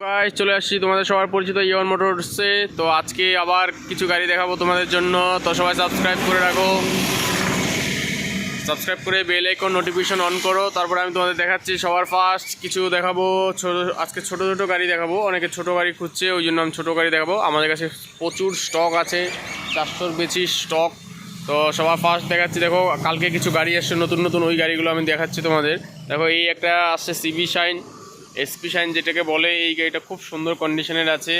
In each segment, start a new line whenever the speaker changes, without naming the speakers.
Guys চলে আসছি তোমাদের সবার পরিচিত ইয়ন মোটরসে তো আজকে আবার কিছু গাড়ি দেখাবো তোমাদের জন্য। তো সবাই সাবস্ক্রাইব করে রাখো। সাবস্ক্রাইব করে বেল আইকন নোটিফিকেশন অন করো। তারপরে আমি তোমাদের দেখাচ্ছি সবার ফার্স্ট কিছু দেখাবো। ছোট, আজকে ছোট ছোট গাড়ি দেখাবো। অনেকে ছোট গাড়ি খুঁজছে, ওই জন্য আমি ছোটো গাড়ি দেখাবো। আমাদের কাছে প্রচুর স্টক আছে। চারশোর বেশি স্টক তো সবার ফার্স্ট দেখাচ্ছি, দেখো, কালকে কিছু গাড়ি আসছে, নতুন নতুন ওই গাড়িগুলো আমি দেখাচ্ছি তোমাদের। দেখো, এই একটা আসছে সিবি শাইন এসপি শাইন যেটাকে বলে, এই গাড়িটা খুব সুন্দর কন্ডিশনের আছে।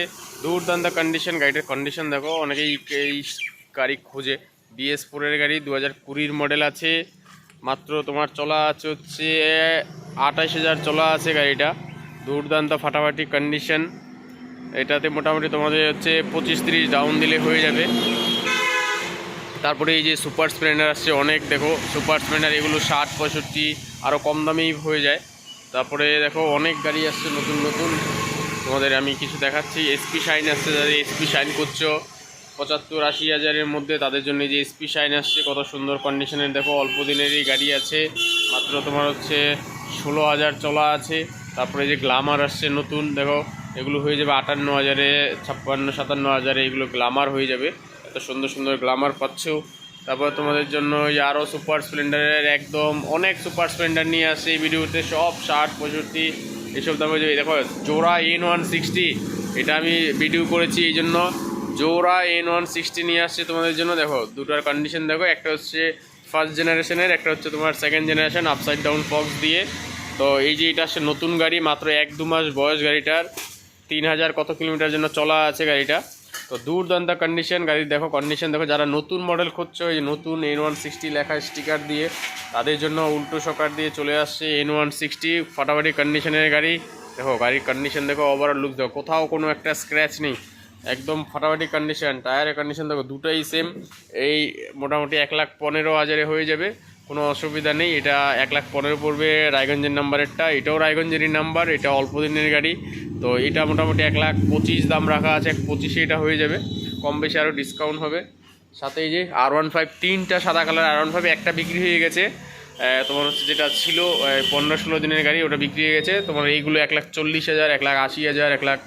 দুর্দান্ত কন্ডিশন গাড়িটার কন্ডিশন দেখো, অনেকেই এই গাড়ি খোঁজে। বিএস ফোরের গাড়ি দু হাজার কুড়ির মডেল আছে। মাত্র তোমার চলা আছে হচ্ছে আঠাশ হাজার চলা আছে গাড়িটা। দুর্দান্ত ফাটাফাটি কন্ডিশন এটাতে মোটামুটি তোমাদের হচ্ছে পঁচিশ তিরিশ ডাউন দিলে হয়ে যাবে। তারপরে এই যে সুপার স্প্লেন্ডার আসছে অনেক, দেখো সুপার স্প্লেন্ডার এগুলো ষাট, পঁয়ষট্টি আরও কম দামেই হয়ে যায়। তারপরে দেখো অনেক গাড়ি আসছে, নতুন নতুন। তোমাদের আমি কিছু দেখাচ্ছি। এসপি শাইন আসছে, যাদের এসপি শাইন করছ, পঁচাত্তর, আশি হাজারের মধ্যে তাদের জন্য যে এসপি শাইন আসছে, কত সুন্দর কন্ডিশনের দেখো অল্প দিনেরই গাড়ি আছে, মাত্র তোমার হচ্ছে ষোলো হাজার চলা আছে। তারপরে যে গ্লামার আসছে নতুন, দেখো, এগুলো হয়ে যাবে আটান্ন হাজারে, ছাপ্পান্ন, সাতান্ন হাজারে এগুলো গ্লামার হয়ে যাবে। এত সুন্দর সুন্দর গ্লামার পাচ্ছো। তারপর তোমাদের জন্য এই আরও সুপার স্প্লেন্ডারের একদম অনেক সুপার স্প্লেন্ডার নিয়ে আসছে এই ভিডিওতে, সব ষাট, পঁয়ষট্টি এসব দামে দেখো, জোড়া এন ওয়ান সিক্সটি এটা আমি ভিডিও করেছি এই জন্য। জোড়া এন ওয়ান সিক্সটি নিয়ে আসছে তোমাদের জন্য। দেখো, দুটার কন্ডিশন দেখো, একটা হচ্ছে ফার্স্ট জেনারেশনের একটা হচ্ছে তোমার second generation upside down fox দিয়ে। তো এই যে এটা আসছে নতুন গাড়ি, মাত্র এক দু মাস বয়স গাড়িটার। তিন হাজার কত কিলোমিটার জন্য চলা আছে গাড়িটা। তো দুর্দান্ত কন্ডিশন গাড়ির দেখো কন্ডিশন দেখো, যারা নতুন মডেল খুঁজছো যে নতুন এন ওয়ান সিক্সটি লেখা স্টিকার দিয়ে, তাদের জন্য উল্টো সকার দিয়ে চলে আসছে এন ওয়ান সিক্সটি ফাটাফাটি কন্ডিশনের গাড়ি। দেখো, গাড়ির কন্ডিশন দেখো ওভারঅল লুক দেখো, কোথাও কোনো একটা স্ক্র্যাচ নেই। একদম ফাটাফাটি কন্ডিশন টায়ারের কন্ডিশন দেখো, দুটোই সেম এই মোটামুটি এক লাখ পনেরো হাজারে হয়ে যাবে। কোনো অসুবিধা নেই, এটা এক লাখ পনেরো পড়বে রায়গঞ্জের নাম্বারেরটা এটাও রায়গঞ্জেরই নাম্বার এটা অল্প দিনের গাড়ি। তো এটা মোটামুটি এক লাখ পঁচিশ দাম রাখা আছে, এক পঁচিশে এটা হয়ে যাবে। কম বেশি আরও ডিসকাউন্ট হবে। সাথে এই যে আর ওয়ান ফাইভ তিনটা সাদা কালার আর ওয়ান ফাইভ একটা বিক্রি হয়ে গেছে। তোমার হচ্ছে যেটা ছিল পনেরো ষোলো দিনের গাড়ি, ওটা বিক্রি হয়ে গেছে। তোমার এইগুলো এক লাখ চল্লিশ হাজার, এক লাখ আশি হাজার, এক লাখ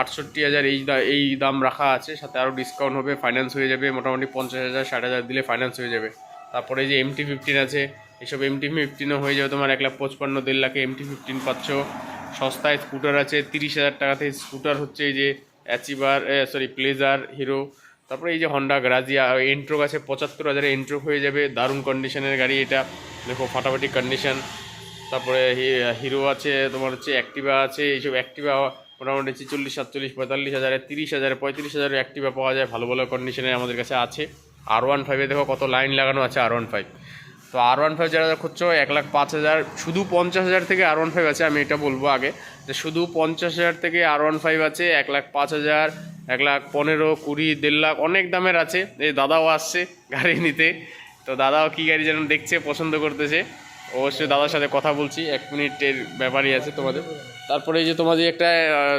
আটষট্টি হাজার এই এই দাম রাখা আছে। সাথে আরও ডিসকাউন্ট হবে ফাইন্যান্স হয়ে যাবে। মোটামুটি পঞ্চাশ হাজার, ষাট হাজার দিলে ফাইন্যান্স হয়ে যাবে। তারপরে যে এমটি ফিফটিন আছে এইসব এমটি ফিফটিনও হয়ে যাবে তোমার এক লাখ পঁচপান্ন, দেড় লাখে এমটি ফিফটিন পাচ্ছ। সস্তায় স্কুটার আছে, তিরিশ হাজার টাকাতে স্কুটার হচ্ছে এই যে অ্যাচিভার সরি প্লেজার হিরো তারপরে এই যে হন্ডা গ্রাজিয়া এন্ট্রোক আছে, পঁচাত্তর হাজারে এন্ট্রোক হয়ে যাবে, দারুণ কন্ডিশনের গাড়ি এটা। দেখো, ফাটাফাটি কন্ডিশন তারপরে হিরো আছে, তোমার হচ্ছে অ্যাক্টিভা আছে, এইসব অ্যাক্টিভা মোটামুটি চল্লিশ, সাতচল্লিশ, পঁয়তাল্লিশ হাজারে, তিরিশ হাজারে, পঁয়ত্রিশ হাজারে অ্যাক্টিভা পাওয়া যায়, ভালো ভালো কন্ডিশনে আমাদের কাছে আছে। আর ওয়ান ফাইভে দেখো কত লাইন লাগানো আছে আর ওয়ান ফাইভ তো আর ওয়ান ফাইভ যারা খুঁজছো, এক লাখ পাঁচ হাজার, শুধু পঞ্চাশ হাজার থেকে আর ওয়ান ফাইভ আছে, আমি এটা বলব আগে, যে শুধু পঞ্চাশ হাজার থেকে আর ওয়ান ফাইভ আছে, এক লাখ পাঁচ হাজার, এক লাখ পনেরো, কুড়ি, দেড় লাখ, অনেক দামের আছে। এই দাদাও আসছে গাড়ি নিতে। তো দাদাও কী গাড়ি যেন দেখছে, পছন্দ করতেছে। অবশ্যই দাদার সাথে কথা বলছি, এক মিনিটের ব্যাপারই আছে তোমাদের। তারপরে এই যে তোমাদের একটা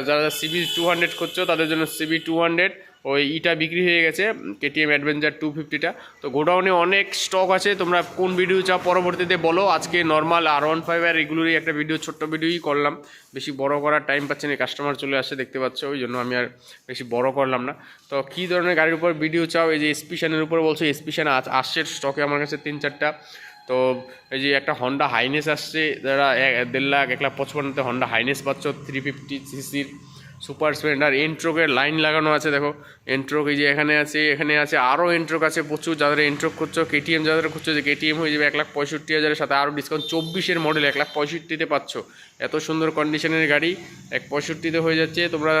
যারা সিবি টু হান্ড্রেড করছ তাদের জন্য সিবি টু হান্ড্রেড ওই ইটা বিক্রি হয়ে গেছে কেটিএম অ্যাডভেঞ্চার টু। ফিফটিটা তো গোডাউনে অনেক স্টক আছে, তোমরা কোন ভিডিও চাও পরবর্তীতে বলো। আজকে নর্মাল আর ওয়ান ফাইভ আর এগুলোরই একটা ভিডিও ছোট্ট ভিডিওই করলাম। বেশি বড় করার টাইম পাচ্ছি না কাস্টমার চলে আসছে, দেখতে পাচ্ছ, ওই জন্য আমি আর বেশি বড় করলাম না। তো কী ধরনের গাড়ির উপর ভিডিও চাও? এই যে এসপিশানের উপর বলছো এসপিশান আসছে স্টকে আমার কাছে তিন, চারটা। তো এই যে একটা হন্ডা হাইনেস আসছে, যারা দেড় লাখ, এক লাখ পঁচপান্নতে হন্ডা হাইনেস পাচ্ছ থ্রি ফিফটি সিসির সুপার স্প্লেন্ডার এন্ট্রোকের লাইন লাগানো আছে দেখো। এন্ট্রোক এই যে এখানে আছে এখানে আছে আরও এন্ট্রোক আছে প্রচুর যাদের এন্ট্রোক করছ কেটিএম যাদের খুঁজছো যে কেটিএম হয়ে যাবে এক লাখ পঁয়ষট্টি হাজারের সাথে আরও ডিসকাউন্ট চব্বিশের মডেল এক লাখ পঁয়ষট্টিতে পাচ্ছ। এত সুন্দর কন্ডিশনের গাড়ি এক পঁয়ষট্টিতে হয়ে যাচ্ছে। তোমরা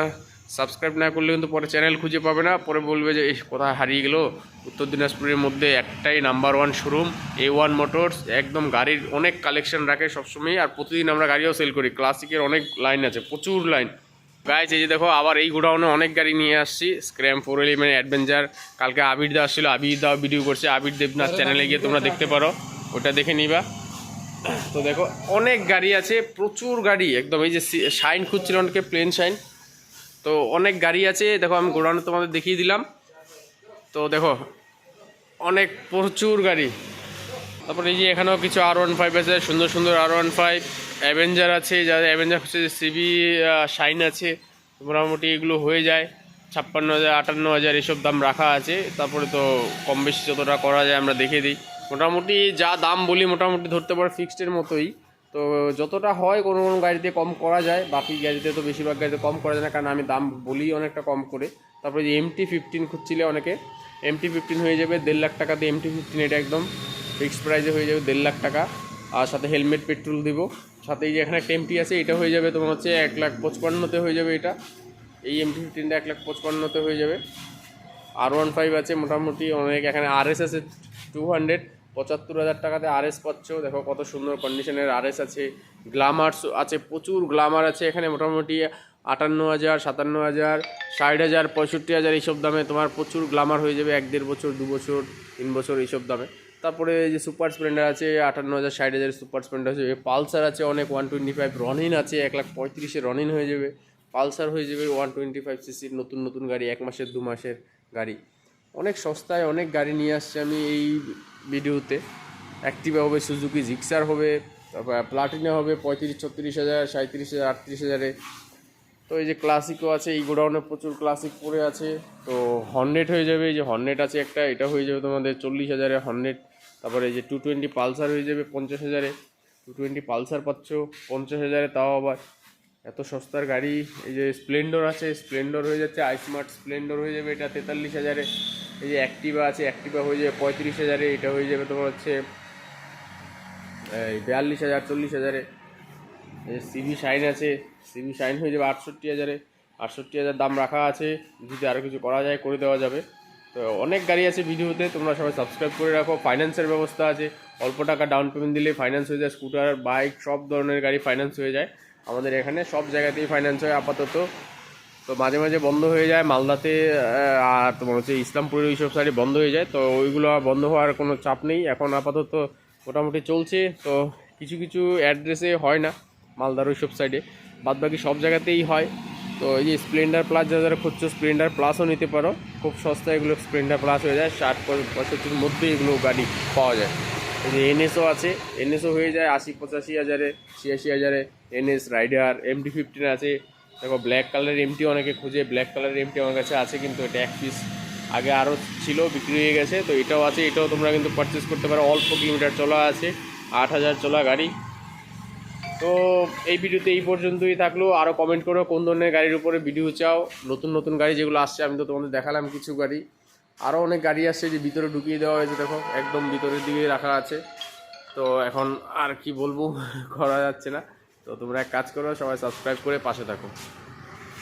সাবস্ক্রাইব না করলে কিন্তু পরে চ্যানেল খুঁজে পাবে না। পরে বলবে যে "ইস, কোথায় হারিয়ে গেলো? উত্তর দিনাজপুরের মধ্যে একটাই number one showroom A one motors একদম গাড়ির অনেক কালেকশন রাখে সবসময় আর প্রতিদিন আমরা গাড়িও সেল করি। ক্লাসিকের অনেক লাইন আছে প্রচুর লাইন গাইজ এই যে দেখো, আবার এই গোডাউনে অনেক গাড়ি নিয়ে আসছি। স্ক্র্যাম ফোর এলিমেন্ট অ্যাডভেঞ্চার কালকে আবির দা আসছিল, আবির দাও ভিডিও করছে। আবির দেবনাথ চ্যানেলে গিয়ে তোমরা দেখতে পারো। ওটা দেখে নিবা। তো দেখো, অনেক গাড়ি আছে, প্রচুর গাড়ি। একদম এই যে শাইন খুঁজছিল অনেকে প্লেন শাইন। তো অনেক গাড়ি আছে। দেখো, আমি গোডাউনে তোমাদের দেখিয়ে দিলাম। তো দেখো, অনেক প্রচুর গাড়ি। তারপরে এই যে এখানেও কিছু আর ওয়ান ফাইভ আছে, সুন্দর সুন্দর আর ওয়ান ফাইভ অ্যাভেঞ্জার আছে, যাদের অ্যাভেঞ্জার হচ্ছে যে সিবি শাইন আছে, মোটামুটি এগুলো হয়ে যায়। ছাপ্পান্ন হাজার, আটান্ন হাজার এসব দাম রাখা আছে। তারপরে তো কম বেশি যতটা করা যায় আমরা দেখে দিই। মোটামুটি যা দাম বলি মোটামুটি ধরতে পারো ফিক্সডের মতোই। তো যতটা হয় কোনো কোনো গাড়িতে কম করা যায়, বাকি গাড়িতে তো বেশিরভাগ গাড়িতে কম করা যায় না, কারণ আমি দাম বলি অনেকটা কম করে। তারপরে যে এমটি ফিফটিন খুঁজছিলে অনেকে এমটি ফিফটিন হয়ে যাবে দেড় লাখ টাকা দিয়ে এমটি ফিফটিন এটা একদম ফিক্সড প্রাইসে হয়ে যাবে দেড় লাখ টাকা। আর সাথে হেলমেট পেট্রোল দিব। সাথে এই যে এখানে একটা এমটি আছে, এটা হয়ে যাবে তোমার হচ্ছে এক লাখ পঁচপান্নতে হয়ে যাবে এটা। এই এমটি ফিফটিনটা এক লাখ পঁচপান্নতে হয়ে যাবে। আর ওয়ান ফাইভ আছে মোটামুটি, অনেক এখানে আর এস আছে টু হান্ড্রেড পঁচাত্তর হাজার টাকাতে আর এস পাচ্ছ। দেখো কত সুন্দর কন্ডিশনের আর এস আছে গ্লামার্স আছে, প্রচুর গ্লামার আছে এখানে মোটামুটি। আটান্ন হাজার, সাতান্ন হাজার, ষাট হাজার, পঁয়ষট্টি হাজার এইসব দামে তোমার প্রচুর গ্লামার হয়ে যাবে, এক দেড় বছর, দু বছর, তিন বছর এইসব দামে। তারপরে যে সুপার স্প্লেন্ডার আছে, আটান্ন হাজার, ষাট হাজার সুপার স্প্লেন্ডার আছে পালসার আছে অনেক, ওয়ান টোয়েন্টি ফাইভ রনিন আছে, এক লাখ পঁয়ত্রিশে রনিন হয়ে যাবে। পালসার হয়ে যাবে ওয়ান টোয়েন্টি ফাইভ সিসির নতুন নতুন গাড়ি, এক মাসের, দু মাসের গাড়ি। অনেক সস্তায় অনেক গাড়ি নিয়ে আসছে আমি এই ভিডিওতে। অ্যাক্টিভা হবে সুজুকি জিক্সার হবে, তারপর প্লাটিনা হবে পঁয়ত্রিশ, ছত্রিশ হাজার সাঁত্রিশ হাজার, আটত্রিশ হাজারে। তো এই যে ক্লাসিকও আছে, এই গোডাউনে প্রচুর ক্লাসিক পড়ে আছে। তো হর্নেট হয়ে যাবে, এই যে হর্নেট আছে একটা, এটা হয়ে যাবে তোমাদের চল্লিশ হাজারে হর্নেট তারপরে এই যে টু টোয়েন্টি পালসার হয়ে যাবে পঞ্চাশ হাজারে। টু টোয়েন্টি পালসার পাচ্ছ পঞ্চাশ হাজারে, তাও আবার এত সস্তার গাড়ি। এই যে স্প্লেন্ডর আছে স্প্লেন্ডর হয়ে যাচ্ছে আইস্মার্ট স্প্লেন্ডর হয়ে যাবে, এটা তেতাল্লিশ হাজারে। এই যে অ্যাক্টিভা আছে অ্যাক্টিভা হয়ে যাবে পঁয়ত্রিশ হাজারে, এটা হয়ে যাবে তোমার হচ্ছে, এই বিয়াল্লিশ হাজার, চল্লিশ হাজারে। সিবি শাইন আছে, সিবি শাইন হয়ে যাবে আটষট্টি হাজারে। আটষট্টি হাজার দাম রাখা আছে, যদি আরও কিছু করা যায়, করে দেওয়া যাবে। তো অনেক গাড়ি আছে ভিডিওতে, তোমরা সবাই সাবস্ক্রাইব করে রাখো। ফাইন্যান্সের ব্যবস্থা আছে। অল্প টাকা ডাউন পেমেন্ট দিলে ফাইন্যান্স হয়ে যায় স্কুটার বাইক সব ধরনের গাড়ি ফাইন্যান্স হয়ে যায়। আমাদের এখানে সব জায়গাতেই ফাইন্যান্স হয় আপাতত। তো মাঝে মাঝে বন্ধ হয়ে যায়। মালদাতে আর তোমার হচ্ছে ইসলামপুরের ওইসব সাইডে বন্ধ হয়ে যায়। তো ওইগুলো বন্ধ হওয়ার কোনো চাপ নেই। এখন আপাতত মোটামুটি চলছে। তো কিছু কিছু অ্যাড্রেসে হয় না। মালদার ওইসব সাইডে বাদ বাকি সব জায়গাতেই হয়। তো এই যে স্প্লেন্ডার প্লাস যারা যারা খুঁজছো স্প্লেন্ডার প্লাসও নিতে পারো। খুব সস্তায় এগুলো স্প্লেন্ডার প্লাস হয়ে যায়। ষাট পঁয়ষট্টির মধ্যে এগুলো গাড়ি পাওয়া যায়। এই যে এনএসও আছে। এনএসও হয়ে যায় আশি পঁচাশি হাজারে, ছিয়াশি হাজারে। এনএস রাইডার এমটি ফিফটিন আছে। দেখো ব্ল্যাক কালারের এমটি অনেকে খুঁজে। ব্ল্যাক কালারের এমটি আমার কাছে আছে, কিন্তু এটা এক পিস আগে আরও ছিল, বিক্রি হয়ে গেছে। তো এটাও আছে। এটাও তোমরা কিন্তু পারচেস করতে পারো। অল্প কিলোমিটার চলা আছে। আট হাজার চলা গাড়ি। তো এই ভিডিওতে এই পর্যন্তই থাকল। আরও কমেন্ট করো কোন ধরনের গাড়ির উপরে ভিডিও চাও। নতুন নতুন গাড়ি যেগুলো আসছে, আমি তো তোমাদের দেখালাম কিছু গাড়ি। আরও অনেক গাড়ি আসছে যে ভিতরে ঢুকিয়ে দেওয়া হয়েছে, দেখো, একদম ভিতরের দিকে রাখা আছে। তো এখন আর কি বলব, করা যাচ্ছে না। তো তোমরা এক কাজ করো, সবাই সাবস্ক্রাইব করে পাশে থাকো।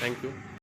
Thank you